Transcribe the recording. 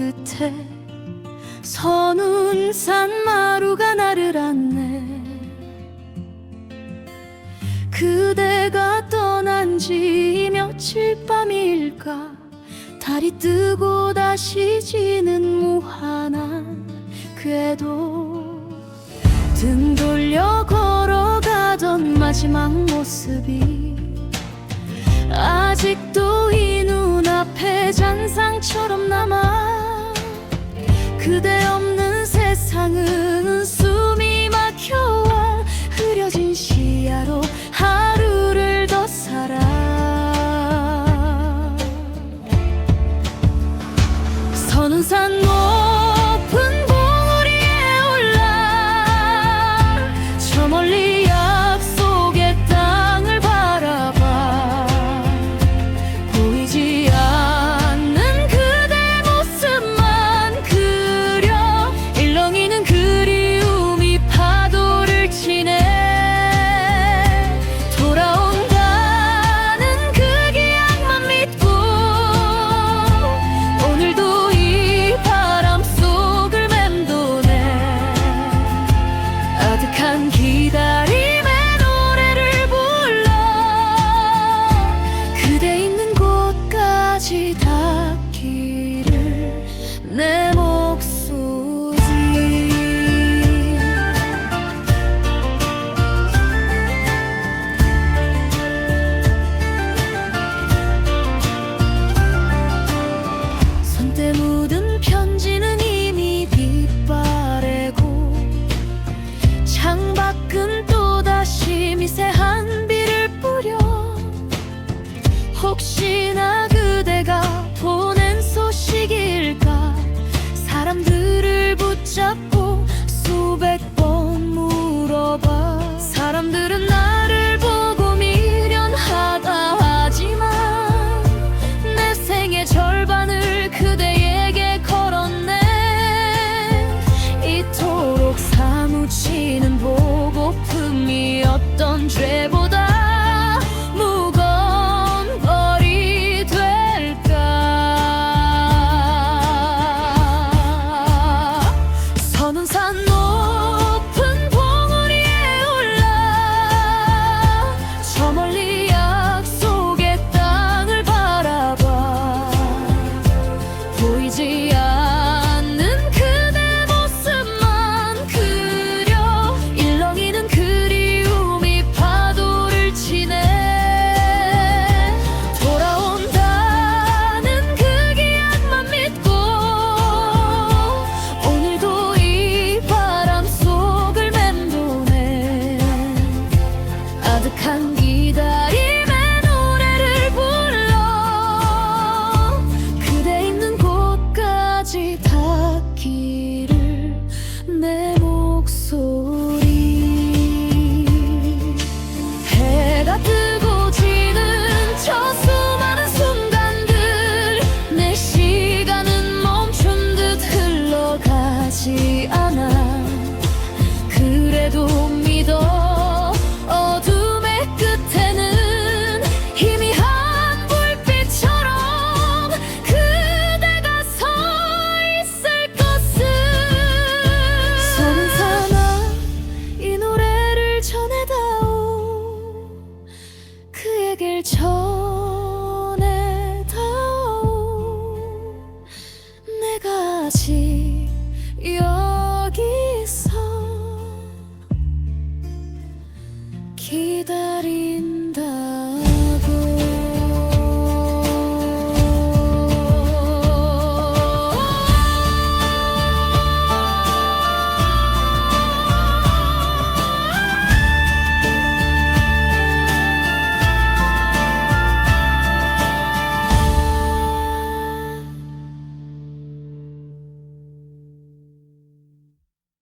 끝에 선운산 마루가 나를 안네 그대가 떠난 지 며칠 밤일까? 달이 뜨고 다시 지는 무한한 궤도. 등 돌려 걸어가던 마지막 모습이 아직도 이 눈앞에 잔상처럼 남아 그대 없는 세상은 다시 닿기를 내 목소리. where 左